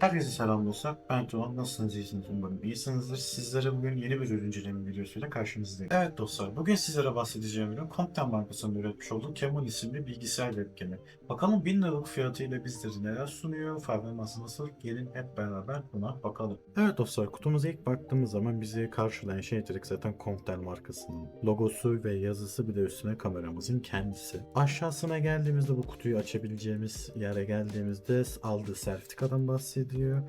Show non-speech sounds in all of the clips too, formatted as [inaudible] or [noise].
Herkese selam dostlar. Ben Tuğan. Nasılsınız? İyisiniz umarım. İyisinizdir. Sizlere bugün yeni bir ürün inceleme videosuyla karşınızdayım. Evet dostlar. Bugün sizlere bahsedeceğim ürün Compton Bankası'nın üretmiş olduğu Camon isimli bilgisayar webcam'i. Bakalım 1000 liralık fiyatıyla bizlere neler sunuyor, performansı nasıl? Gelin hep beraber buna bakalım. Evet dostlar. Kutumuza ilk baktığımız zaman bizi karşılayan şey direkt zaten Compton markasının logosu ve yazısı bir de üstüne kameramızın kendisi. Aşağısına geldiğimizde bu kutuyu açabileceğimiz yere geldiğimizde aldığı sertifikadan bahsediyor.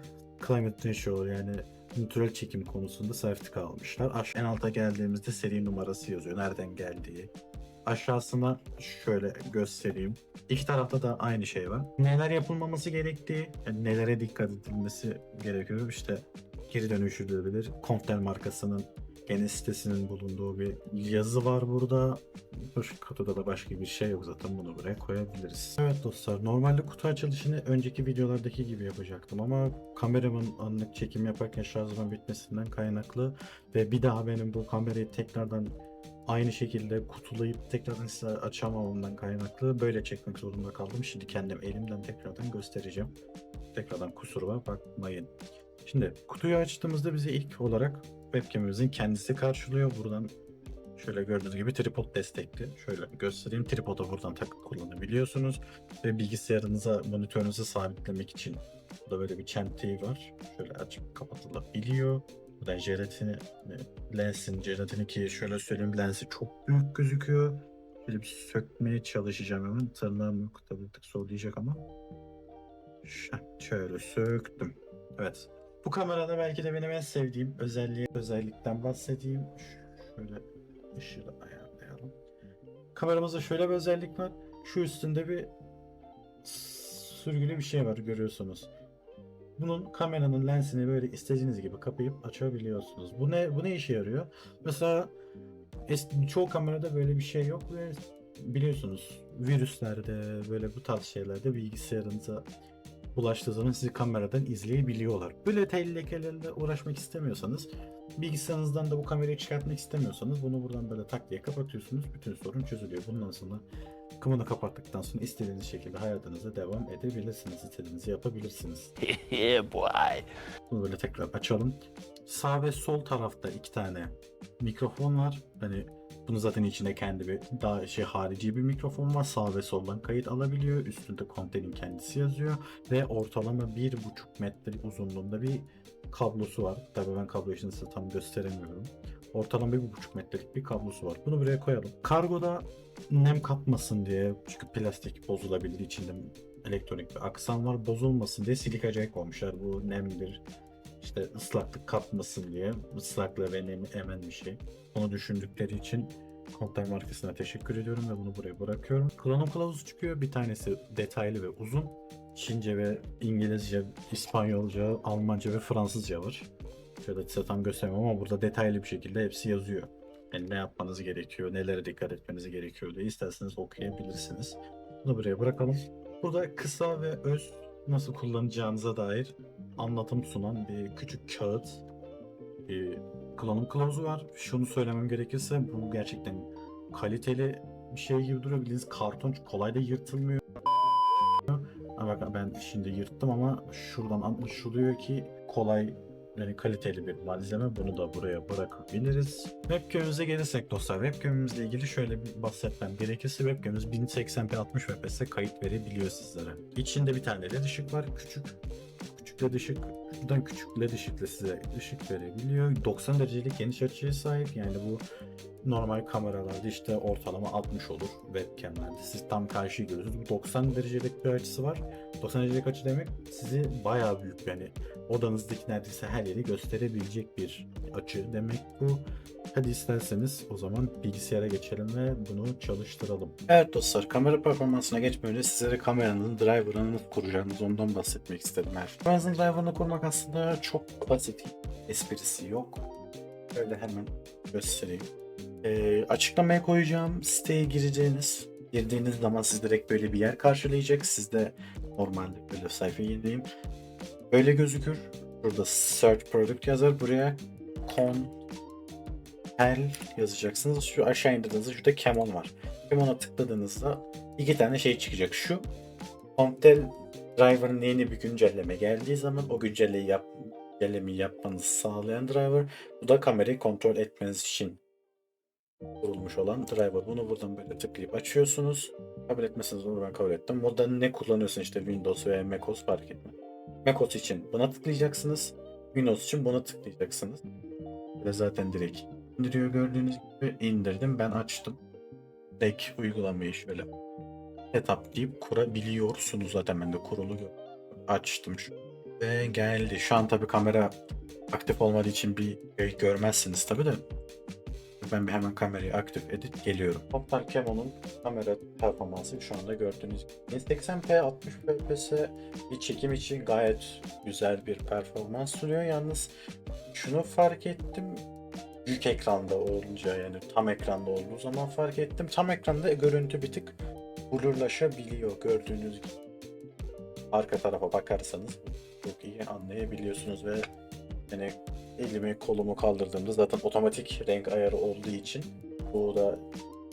Climate Neutral yani nitral çekim konusunda sertifika almışlar. Aş- en alta geldiğimizde seri numarası yazıyor. Nereden geldiği. Aşağısına şöyle göstereyim. İki tarafta da aynı şey var. Neler yapılmaması gerektiği, yani nelere dikkat edilmesi gerekiyor. İşte geri dönüştürülebilir. Comptel markasının gene sitesinin bulunduğu bir yazı var burada. Şu kutuda da başka bir şey yok zaten bunu buraya koyabiliriz. Evet dostlar normalde kutu açılışını önceki videolardaki gibi yapacaktım ama kameramın anlık çekim yaparken şarjımın bitmesinden kaynaklı ve bir daha benim bu kamerayı tekrardan aynı şekilde kutulayıp tekrardan size açamamamdan kaynaklı böyle çekmek zorunda kaldım. Şimdi kendim elimden tekrardan göstereceğim. Tekrardan kusuruma bakmayın. Şimdi kutuyu açtığımızda bize ilk olarak webcam'imizin kendisi karşılıyor. Buradan şöyle gördüğünüz gibi tripod destekli. Şöyle göstereyim. Tripoda buradan takıp kullanabiliyorsunuz. Ve bilgisayarınıza, monitörünüzü sabitlemek için burada böyle bir çentiği var. Şöyle açıp kapatılabiliyor. Buradan jelatini, e, lensin jelatini ki şöyle söyleyeyim lensi çok büyük gözüküyor. Şöyle bir sökmeye çalışacağım hemen. Tırnağım yok tabii bir tık zorlayacak ama. Şöyle söktüm. Evet. Bu kamerada belki de benim en sevdiğim özelliği, özellikten bahsedeyim. Şöyle ışığı ayarlayalım. Kameramızda şöyle bir özellik var. Şu üstünde bir sürgülü bir şey var görüyorsunuz. Bunun kameranın lensini böyle istediğiniz gibi kapayıp açabiliyorsunuz. Bu ne bu ne işe yarıyor? Mesela es- çoğu kamerada böyle bir şey yok ve biliyorsunuz virüslerde böyle bu tarz şeylerde bilgisayarınıza ulaştığı zaman sizi kameradan izleyebiliyorlar. Böyle tehlikelerle uğraşmak istemiyorsanız bilgisayarınızdan da bu kamerayı çıkartmak istemiyorsanız bunu buradan böyle tak diye kapatıyorsunuz. Bütün sorun çözülüyor. Bundan sonra kımını kapattıktan sonra istediğiniz şekilde hayatınıza devam edebilirsiniz. İstediğinizi yapabilirsiniz. [laughs] boy. Bunu böyle tekrar açalım. Sağ ve sol tarafta iki tane mikrofon var. Hani bunu zaten içinde kendi bir daha şey harici bir mikrofon var. Sağ ve soldan kayıt alabiliyor. Üstünde kontenin kendisi yazıyor. Ve ortalama bir buçuk metre uzunluğunda bir kablosu var. Tabii ben kablo işini size tam gösteremiyorum. Ortalama bir buçuk metrelik bir kablosu var. Bunu buraya koyalım. Kargoda nem kapmasın diye çünkü plastik bozulabilir içinde elektronik bir aksam var bozulmasın diye silika jack koymuşlar. Bu nemdir işte ıslaklık kapmasın diye ıslaklığı ve nemi emen bir şey. Onu düşündükleri için Kontay markasına teşekkür ediyorum ve bunu buraya bırakıyorum. Kullanım kılavuzu çıkıyor. Bir tanesi detaylı ve uzun. Çince ve İngilizce, İspanyolca, Almanca ve Fransızca var. Şöyle size tam göstermem ama burada detaylı bir şekilde hepsi yazıyor. Yani ne yapmanız gerekiyor, nelere dikkat etmeniz gerekiyor diye isterseniz okuyabilirsiniz. Bunu buraya bırakalım. Burada kısa ve öz nasıl kullanacağınıza dair anlatım sunan bir küçük kağıt bir kullanım kılavuzu var. Şunu söylemem gerekirse bu gerçekten kaliteli bir şey gibi duruyor. Bildiğiniz karton kolay da yırtılmıyor. Bak ben şimdi yırttım ama şuradan anlaşılıyor ki kolay yani kaliteli bir malzeme. Bunu da buraya bırakabiliriz. Webcam'imize gelirsek dostlar. Webcam'imizle ilgili şöyle bir bahsetmem gerekirse webcam'imiz 1080p 60 fps'e kayıt verebiliyor sizlere. İçinde bir tane led ışık var. Küçük küçük led ışık şuradan küçük led ışıkla size ışık verebiliyor. 90 derecelik geniş açıya sahip. Yani bu normal kameralarda işte ortalama 60 olur webcamlerde. Siz tam karşıyı görüyorsunuz. Bu 90 derecelik bir açısı var. 90 derecelik açı demek sizi bayağı büyük yani odanızdaki neredeyse her yeri gösterebilecek bir açı demek bu. Hadi isterseniz o zaman bilgisayara geçelim ve bunu çalıştıralım. Evet dostlar kamera performansına geçmeden önce sizlere kameranın driver'ını nasıl kuracağınız ondan bahsetmek istedim. her. Kameranızın driver'ını kurmak aslında çok basit. Esprisi yok. Böyle hemen göstereyim. Ee, açıklamaya koyacağım siteye gireceğiniz girdiğiniz zaman siz direkt böyle bir yer karşılayacak. Siz de normalde böyle sayfaya gireyim. Böyle gözükür. Burada search product yazar. Buraya con Hell yazacaksınız. Şu aşağı indirdiğinizde şurada Camon var. Camon'a tıkladığınızda iki tane şey çıkacak. Şu Comptel driver'ın yeni bir güncelleme geldiği zaman o güncellemeyi, yap, güncellemeyi yapmanızı sağlayan driver. Bu da kamerayı kontrol etmeniz için kurulmuş olan driver. Bunu buradan böyle tıklayıp açıyorsunuz. Kabul etmezseniz onu ben kabul ettim. Burada ne kullanıyorsun işte Windows veya MacOS fark etmez. MacOS için buna tıklayacaksınız. Windows için buna tıklayacaksınız. Ve zaten direkt indiriyor gördüğünüz gibi indirdim ben açtım. Direkt uygulamayı şöyle setup deyip kurabiliyorsunuz zaten ben de kurulu açtım şu ve geldi. Şu an tabi kamera aktif olmadığı için bir şey görmezsiniz tabi de ben bir hemen kamerayı aktif edip geliyorum. Toplar Camon'un kamera performansı şu anda gördüğünüz gibi. 1080p 60 fps bir çekim için gayet güzel bir performans sunuyor. Yalnız şunu fark ettim. Büyük ekranda olunca yani tam ekranda olduğu zaman fark ettim. Tam ekranda görüntü bir tık blurlaşabiliyor gördüğünüz gibi. Arka tarafa bakarsanız çok iyi anlayabiliyorsunuz ve yani elimi kolumu kaldırdığımda zaten otomatik renk ayarı olduğu için bu da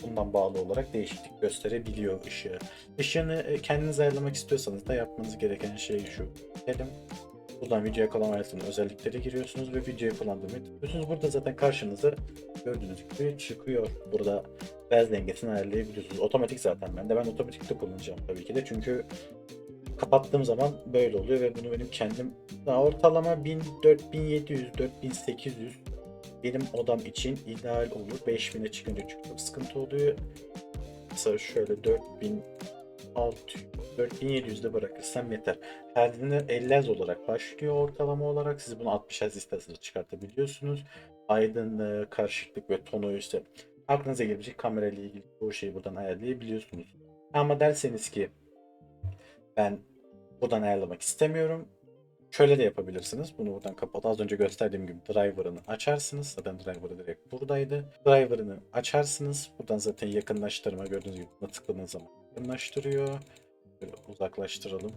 bundan bağlı olarak değişiklik gösterebiliyor ışığı. Işığını e, kendiniz ayarlamak istiyorsanız da yapmanız gereken şey şu. Dedim. Buradan video yakalama aletinin özellikleri giriyorsunuz ve videoyu kullandırmayı tıklıyorsunuz. Burada zaten karşınıza gördüğünüz gibi çıkıyor. Burada beyaz dengesini ayarlayabiliyorsunuz. Otomatik zaten ben de ben otomatikte kullanacağım tabii ki de çünkü kapattığım zaman böyle oluyor ve bunu benim kendim daha ortalama 1000, 4700, 4800 benim odam için ideal olur. 5000'e çıkınca çünkü sıkıntı oluyor. Mesela şöyle 4600, 4700'de bırakırsam yeter. Perdini 50 Hz olarak başlıyor ortalama olarak. Siz bunu 60 Hz isterseniz çıkartabiliyorsunuz. Aydınlığı, karışıklık ve tonu işte aklınıza gelebilecek kamera ile ilgili bu şeyi buradan ayarlayabiliyorsunuz. Ama derseniz ki ben buradan ayarlamak istemiyorum. Şöyle de yapabilirsiniz. Bunu buradan kapat. Az önce gösterdiğim gibi driver'ını açarsınız. Zaten driver'ı direkt buradaydı. Driver'ını açarsınız. Buradan zaten yakınlaştırma gördüğünüz gibi tıkladığınız zaman yakınlaştırıyor. Böyle uzaklaştıralım.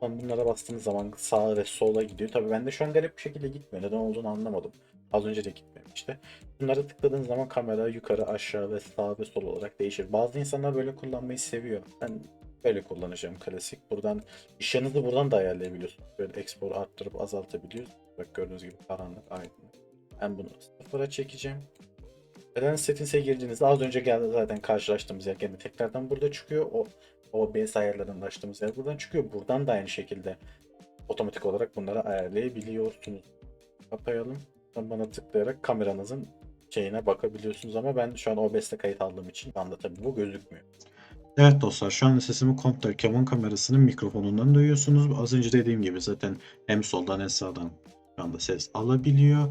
Sonra bunlara bastığınız zaman sağa ve sola gidiyor. Tabii bende şu an garip bir şekilde gitmiyor. Neden olduğunu anlamadım. Az önce de gitmemişti. Bunları tıkladığınız zaman kamera yukarı, aşağı ve sağ ve sol olarak değişir. Bazı insanlar böyle kullanmayı seviyor. Ben böyle kullanacağım klasik. Buradan ışığınızı buradan da ayarlayabiliyorsunuz. Böyle export arttırıp azaltabiliyorsunuz. Bak gördüğünüz gibi karanlık, aydınlık. Ben bunu sıfıra çekeceğim. Neden settings'e girdiğinizde az önce geldi zaten karşılaştığımız yer gene tekrardan burada çıkıyor. O OBS ayarlarında açtığımız yer buradan çıkıyor. Buradan da aynı şekilde otomatik olarak bunları ayarlayabiliyorsunuz. Kapayalım. Bana tıklayarak kameranızın şeyine bakabiliyorsunuz ama ben şu an OBS'te kayıt aldığım için anda tabii bu gözükmüyor. Evet dostlar şu anda sesimi komple Camon kamerasının mikrofonundan duyuyorsunuz. Az önce dediğim gibi zaten hem soldan hem sağdan şu anda ses alabiliyor.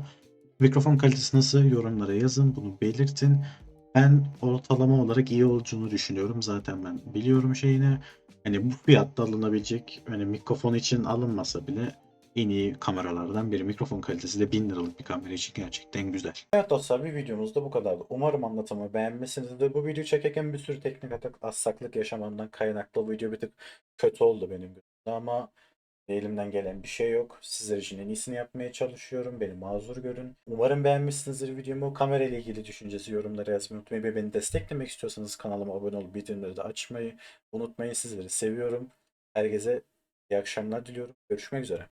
Mikrofon kalitesi nasıl yorumlara yazın bunu belirtin. Ben ortalama olarak iyi olduğunu düşünüyorum. Zaten ben biliyorum şeyini. Hani bu fiyatta alınabilecek hani mikrofon için alınmasa bile en iyi kameralardan biri. Mikrofon kalitesi de 1000 liralık bir kamera için gerçekten güzel. Evet dostlar bir videomuz da bu kadardı. Umarım anlatımı beğenmişsinizdir. Bu videoyu çekerken bir sürü teknik atak aksaklık yaşamamdan kaynaklı video bir tık kötü oldu benim gözümde ama elimden gelen bir şey yok. Sizler için en iyisini yapmaya çalışıyorum. Beni mazur görün. Umarım beğenmişsinizdir videomu. Kamera ile ilgili düşüncesi yorumlara yazmayı unutmayın. Ve beni desteklemek istiyorsanız kanalıma abone olup bildirimleri de açmayı unutmayın. Sizleri seviyorum. Herkese iyi akşamlar diliyorum. Görüşmek üzere.